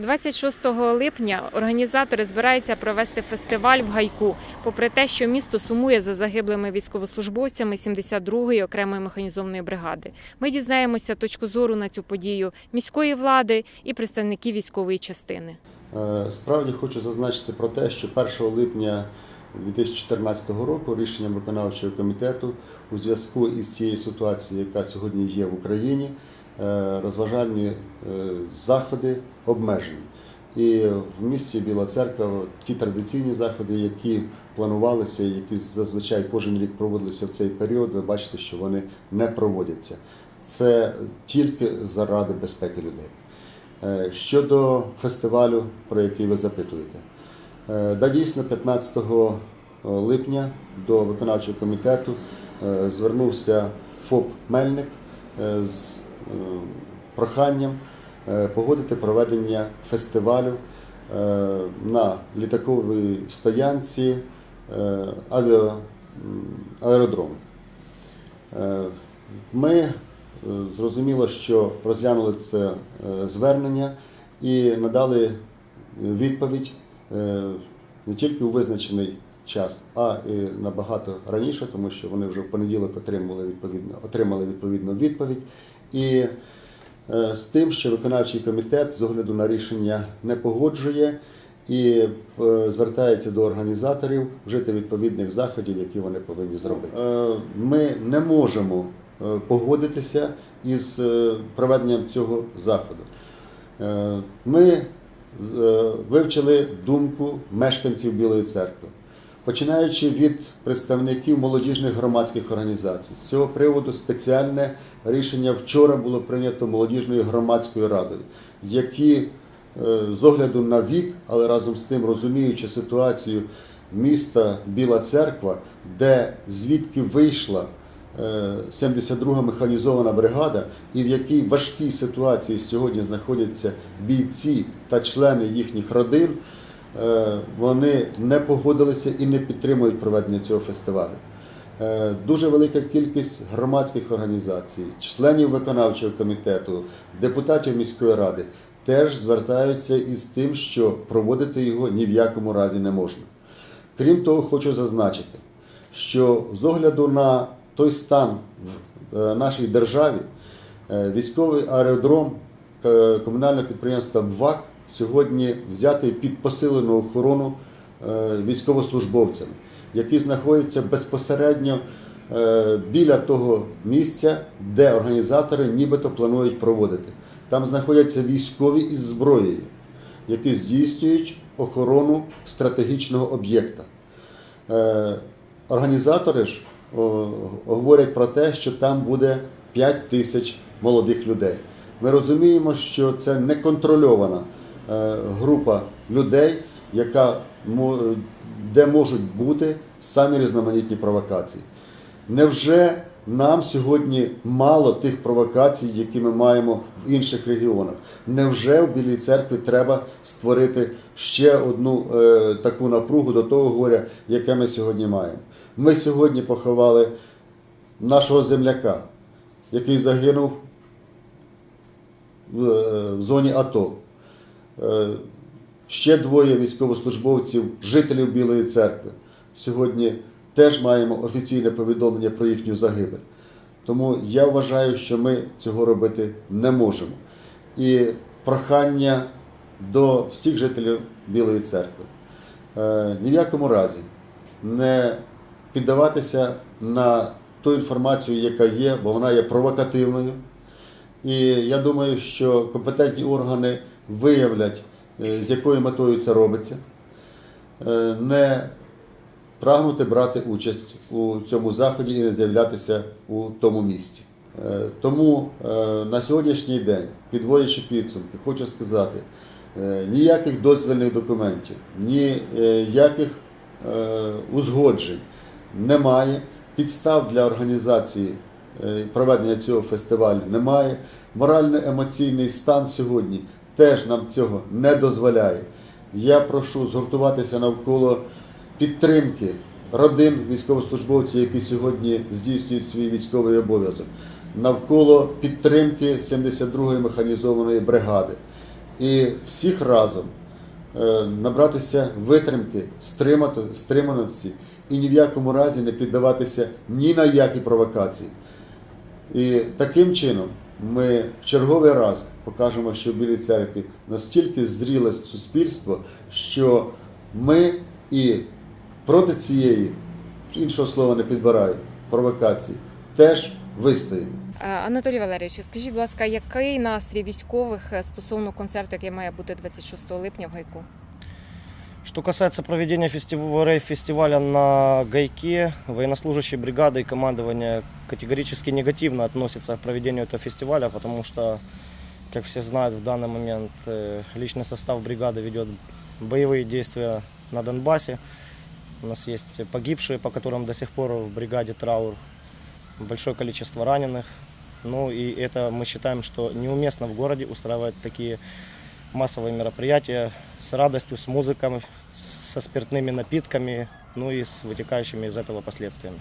26 липня організатори збираються провести фестиваль в Гайку, попри те, що місто сумує за загиблими військовослужбовцями 72-ї окремої механізованої бригади. Ми дізнаємося точку зору на цю подію міської влади і представників військової частини. Е, Справді хочу зазначити про те, що 1 липня 2014 року рішенням виконавчого комітету у зв'язку із цією ситуацією, яка сьогодні є в Україні, розважальні е, заходи обмежені. І в місті Біла Церква ті традиційні заходи, які планувалися, які зазвичай кожен рік проводилися в цей період, ви бачите, що вони не проводяться. Це тільки заради безпеки людей. Е, Щодо фестивалю, про який ви запитуєте, Е, да, дійсно, 15 липня до виконавчого комітету е, звернувся ФОП Мельник е, з е, проханням е, погодити проведення фестивалю е, на літаковій стоянці е, авіа, аеродрому. Е, Ми е, зрозуміло, що розглянули це е, звернення і надали відповідь е, не тільки у визначений час, а і набагато раніше, тому що вони вже в понеділок отримали відповідно, отримали відповідну відповідь. І е, з тим, що виконавчий комітет з огляду на рішення не погоджує і е, звертається до організаторів вжити відповідних заходів, які вони повинні зробити. Е, Ми не можемо погодитися із проведенням цього заходу. Ми вивчили думку мешканців Білої церкви, починаючи від представників молодіжних громадських організацій. З цього приводу спеціальне рішення вчора було прийнято молодіжною громадською радою, які е, з огляду на вік, але разом з тим розуміючи ситуацію міста Біла Церква, де звідки вийшла е, 72-га механізована бригада, і в якій важкій ситуації сьогодні знаходяться бійці та члени їхніх родин, е, вони не погодилися і не підтримують проведення цього фестивалю. Е, Дуже велика кількість громадських організацій, членів виконавчого комітету, депутатів міської ради теж звертаються із тим, що проводити його ні в якому разі не можна. Крім того, хочу зазначити, що з огляду на той стан в е, нашій державі, е, військовий аеродром е, комунального підприємства ВАК сьогодні взятий під посилену охорону е, військовослужбовцями, які знаходяться безпосередньо е, біля того місця, де організатори нібито планують проводити. Там знаходяться військові із зброєю, які здійснюють охорону стратегічного об'єкта. Е, Організатори ж говорять про те, що там буде 5 тисяч молодих людей. Ми розуміємо, що це неконтрольована група людей, яка, де можуть бути самі різноманітні провокації. Невже нам сьогодні мало тих провокацій, які ми маємо в інших регіонах? Невже в Білій церкві треба створити ще одну е, таку напругу до того горя, яке ми сьогодні маємо? Ми сьогодні поховали нашого земляка, який загинув в, е, в зоні АТО. Е, Ще двоє військовослужбовців, жителів Білої церкви. Сьогодні теж маємо офіційне повідомлення про їхню загибель. Тому я вважаю, що ми цього робити не можемо. І прохання до всіх жителів Білої церкви. Е, Ні в якому разі не піддаватися на ту інформацію, яка є, бо вона є провокативною. І я думаю, що компетентні органи виявлять, е, з якою метою це робиться, Е, не прагнути брати участь у цьому заході і не з'являтися у тому місці. Е, Тому на сьогоднішній день, підводячи підсумки, хочу сказати, ніяких дозвільних документів, ніяких узгоджень немає. Підстав для організації проведення цього фестивалю немає. Морально-емоційний стан сьогодні теж нам цього не дозволяє. Я прошу згуртуватися навколо підтримки родин військовослужбовців, які сьогодні здійснюють свій військовий обов'язок, навколо підтримки 72-ї механізованої бригади. і всіх разом е, набратися витримки, стриманості і ні в якому разі не піддаватися ні на які провокації. І таким чином ми в черговий раз покажемо, що в Білій церкві настільки зріле суспільство, що ми і проти цієї, іншого слова не підбираю, провокації, теж вистоїмо. Е, Анатолій Валерійович, скажіть, будь ласка, який настрій військових е, стосовно концерту, який має бути 26 липня в гайку? Что касается проведения фестив- рейв-фестиваля на Гайке, военнослужащие бригады и командование категорически негативно относятся к проведению этого фестиваля, потому что, как все знают, в данный момент э, личный состав бригады ведет боевые действия на Донбассе. У нас есть погибшие, по которым до сих пор в бригаде траур, большое количество раненых. Ну и это мы считаем, что неуместно в городе устраивать такие массовые мероприятия с радостью, с музыкой, со спиртными напитками, ну и с вытекающими из этого последствиями.